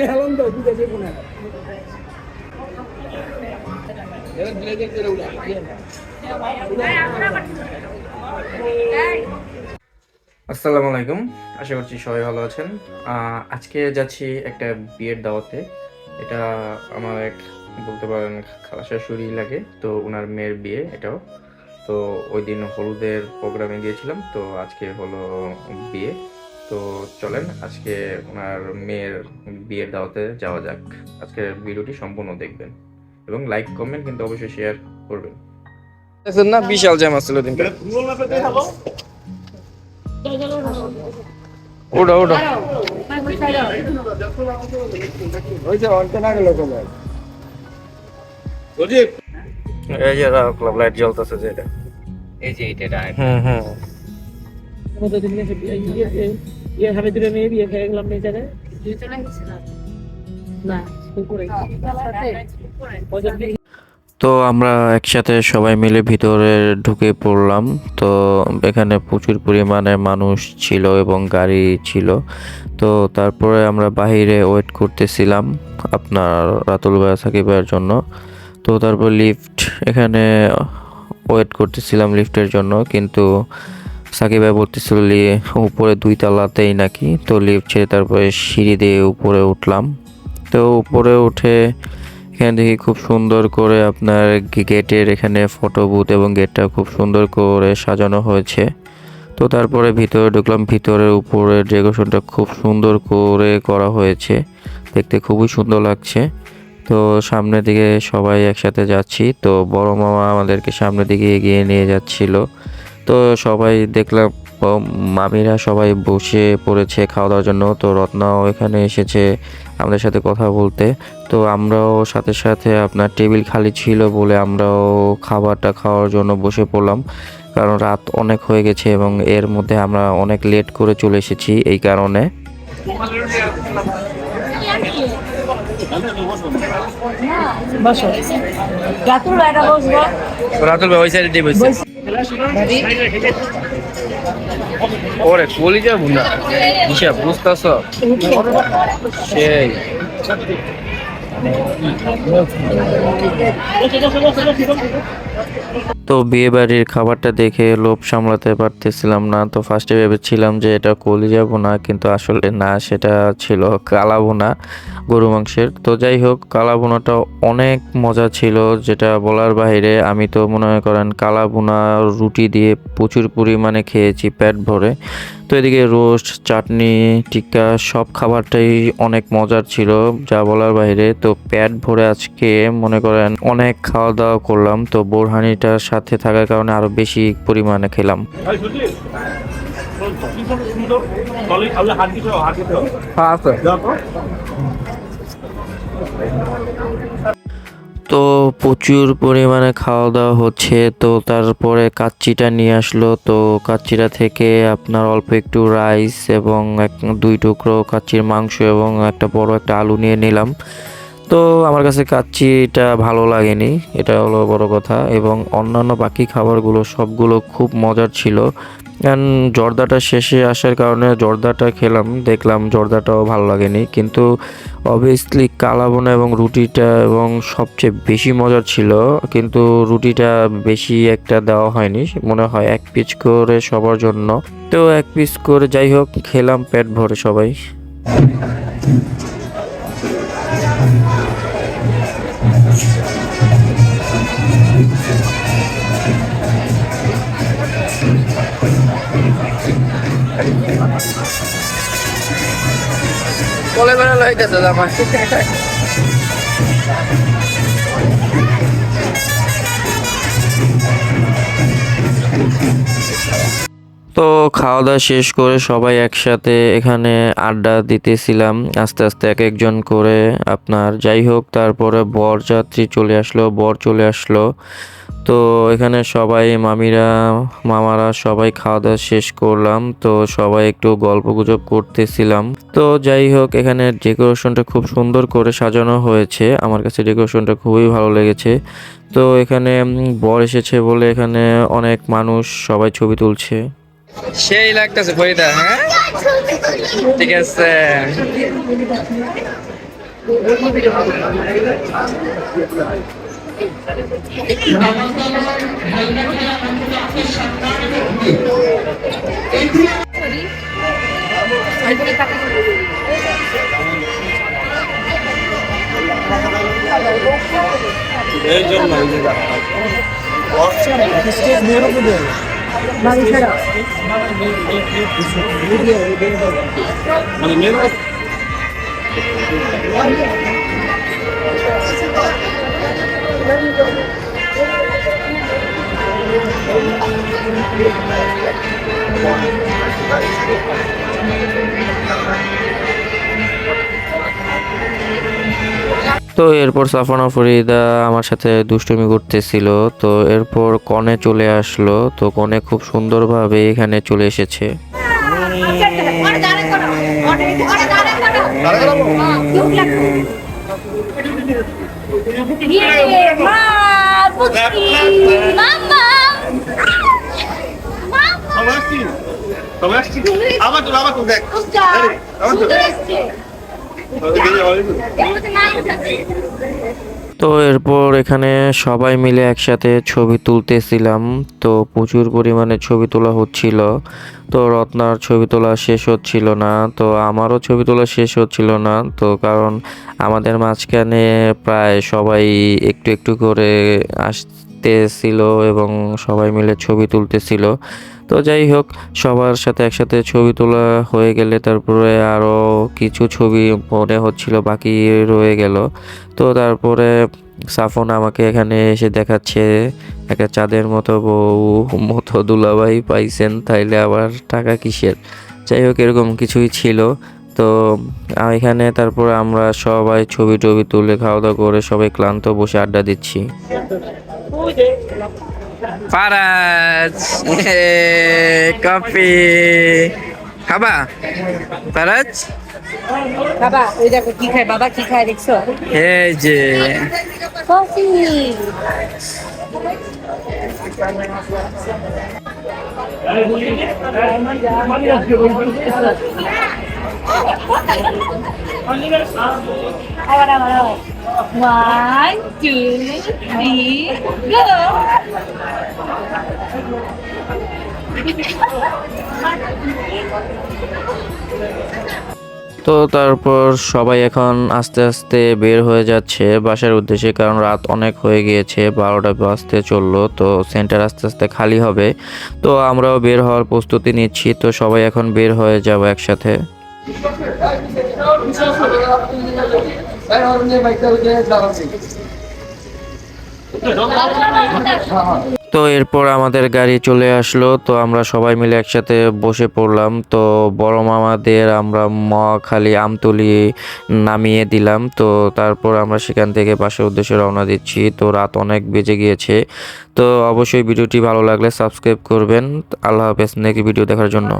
হেলান তো দুটা যে কোনো এবার বিলেজের করে উড়া আসসালামু আলাইকুম আশা করছি সবাই ভালো আছেন। আজকে যাচ্ছি একটা বিয়ের দাওয়াতে। এটা আমার এক বলতে পারেন খালা শাশুড়ি লাগে তো ওনার মেয়ের বিয়ে এটাও। তো ওই দিন হলুদের প্রোগ্রামে গিয়েছিলাম তো আজকে হলো বিয়ে। তো চলেন আজকে ওনার মেয়ের বিয়ের দাওয়াতে যাওয়া যাক। আজকের ভিডিওটি সম্পূর্ণ দেখবেন এবং লাইক কমেন্ট কিন্তু অবশ্যই শেয়ার করবেন। না? বিশাল জ্যাম আসছিল দিনটা। ওটা ওটা এই যে ক্লাব লাইট জ্বলতেছে যেটা এই যে এটা হুম হুম। ইয়ে স্বামী দূরে মেয়ে বিয়ে খেয়ে গেলাম নেচারে না পুকুরে তো আমরা একসাথে সবাই মিলে ভিতরে ঢুকে পড়লাম। তো এখানে প্রচুর পরিমাণে মানুষ ছিল এবং গাড়ি ছিল। তো তারপরে আমরা বাইরে ওয়েট করতেছিলাম আপনার রাতুল ভাই সাকিব ভাইয়ের জন্য। তো তারপর লিফট, এখানে ওয়েট করতেছিলাম লিফটের জন্য, কিন্তু সাকিব ভাই বলতেছিল উপরে দুই তালাতেই নাকি? তো লিফট ছেড়ে তারপরে সিঁড়ি দিয়ে উপরে উঠলাম। তো উপরে উঠে এখানে দেখি খুব সুন্দর করে আপনার গেটের এখানে ফটো বুথ এবং গেটটা খুব সুন্দর করে সাজানো হয়েছে। তো তারপরে ভিতরে ঢুকলাম ভিতরের উপরে ডেকোরেশনটা খুব সুন্দর করে করা হয়েছে। দেখতে খুবই সুন্দর লাগছে। তো সামনের দিকে সবাই একসাথে যাচ্ছি। তো বড় মামা আমাদেরকে সামনের দিকে এগিয়ে নিয়ে যাচ্ছিল। তো সবাই দেখলাম মামিরা সবাই বসে পড়েছে খাওয়া দাওয়ার জন্য। তো রত্নাও এখানে এসেছে আমাদের সাথে কথা বলতে। তো আমরাও সাথে সাথে আপনার টেবিল খালি ছিল বলে আমরাও খাবারটা খাওয়ার জন্য বসে পড়লাম। কারণ রাত অনেক হয়ে গেছে এবং এর মধ্যে আমরা অনেক লেট করে চলে এসেছি এই কারণে। রাতুল রাতুল ভাই ওই সাইডে ওরে কলিজা বুনা বুঝতাছ? সেই। তো বিয়ে বাড়ির খাবারটা দেখে লোভ সামলাতে পারতেছিলাম না। তো ফার্স্টে ভেবেছিলাম যে এটা কলিজা বোনা কিন্তু আসলে না, সেটা ছিল কালা বোনা গরু মাংসের। তো যাই হোক কালা বোনাটা অনেক মজা ছিল, যেটা বলার বাইরে আমি তো মনে করেন কালা বোনা রুটি দিয়ে প্রচুর পরিমাণে খেয়েছি পেট ভরে। তো এদিকে রোস্ট চাটনি টিক্কা সব খাবারটাই অনেক মজার ছিল যা বলার বাইরে। তো পেট ভরে আজকে মনে করেন অনেক খাওয়া দাওয়া করলাম তো বোরহানিটার সাথে থাকার কারণে আরও বেশি পরিমাণে খেলাম। তো প্রচুর পরিমাণে খাওয়া দাওয়া হচ্ছে, তো তারপরে কাচ্চিটা নিয়ে আসলো। তো কাচ্চিটা থেকে আপনার অল্প একটু রাইস এবং এক, দুই টুকরো কাচ্চির মাংস এবং একটা বড় একটা আলু নিয়ে নিলাম। তো আমার কাছে কাচ্চিটা ভালো লাগেনি, এটা হলো বড় কথা। এবং অন্যান্য বাকি খাবারগুলো সবগুলো খুব মজার ছিল। অ্যান্ড জর্দাটা শেষে আসার কারণে জর্দাটা খেলাম, দেখলাম জর্দাটাও ভালো লাগেনি। কিন্তু অবভিয়াসলি কালাবোনা এবং রুটিটা এবং সবচেয়ে বেশি মজার ছিল। কিন্তু রুটিটা বেশি একটা দেওয়া হয়নি, মনে হয় এক পিস করে সবার জন্য। তো এক পিস করে যাই হোক, খেলাম পেট ভরে সবাই। কোলে করে লইতেছে জামাই তো খাওয়া দাওয়া শেষ করে সবাই একসাথে এখানে আড্ডা দিতেছিলাম। আস্তে আস্তে এক একজন করে আপনার যাই হোক, তারপরে বরযাত্রী চলে আসলো, বর চলে আসলো। তো এখানে সবাই, মামিরা, মামারা সবাই খাওয়া দাওয়া শেষ করলাম। তো সবাই একটু গল্প গুজব করতেছিলাম। তো যাই হোক, এখানে ডেকোরেশনটা খুব সুন্দর করে সাজানো হয়েছে। আমার কাছে ডেকোরেশনটা খুবই ভালো লেগেছে। তো এখানে বর এসেছে বলে এখানে অনেক মানুষ সবাই ছবি তুলছে। সেই লাগতেছে ফরিদা হ্যাঁ? ঠিক আছে। మన మీద Thank you. তো এরপর সাফানা ফরিদা আমার সাথে দুষ্টুমি করতেছিল তো এরপর কনে চলে আসলো তো কনে খুব সুন্দরভাবে এখানে চলে এসেছে তো তো দেখ তো এরপর এখানে সবাই মিলে একসাথে ছবি তুলতেছিলাম। তো প্রচুর পরিমাণে ছবি তোলা হচ্ছিল। তো রত্নার ছবি তোলা শেষ হচ্ছিল না। তো আমারও ছবি তোলা শেষ হচ্ছিল না। তো কারণ আমাদের মাঝখানে প্রায় সবাই একটু একটু করে আসতেছিল এবং সবাই মিলে ছবি তুলতেছিল। তো যাই হোক, সবার সাথে একসাথে ছবি তোলা হয়ে গেলে তারপরে আরও কিছু ছবি মনে হচ্ছিল, বাকি রয়ে গেল। তো তারপরে সাফন আমাকে এখানে এসে দেখাচ্ছে, একটা চাঁদের মতো বউ মতো দুলাভাই পাইছেন, তাইলে আবার টাকা কিসের? যাই হোক, এরকম কিছুই ছিল। তো এখানে তারপর আমরা সবাই ছবি টবি তুলে খাওয়া দাওয়া করে সবাই ক্লান্ত বসে আড্ডা দিচ্ছি। ওই যে ফারাজ কফি খাবা ফারাজ বাবা ওই দেখো কি খায়? বাবা কি খায় দেখছ? এই যে। কফি। আবার, তো তারপর সবাই এখন আস্তে আস্তে বের হয়ে যাচ্ছে বাসার উদ্দেশ্যে, কারণ রাত অনেক হয়ে গিয়েছে, বারোটা বাজতে চলল, তো সেন্টার আস্তে আস্তে খালি হবে। তো আমরাও বের হওয়ার প্রস্তুতি নিচ্ছি, তো সবাই এখন বের হয়ে যাব একসাথে। তো এরপর আমাদের গাড়ি চলে আসলো, তো আমরা সবাই মিলে একসাথে বসে পড়লাম। তো বড় মামাদের আমরা মহাখালী আমতলি নামিয়ে দিলাম। তো তারপর আমরা সেখান থেকে পাশের উদ্দেশ্যে রওনা দিচ্ছি। তো রাত অনেক বেজে গিয়েছে। তো অবশ্যই ভিডিওটি ভালো লাগলে সাবস্ক্রাইব করবেন। আল্লাহ হাফেজ, নেক্সট ভিডিও দেখার জন্য।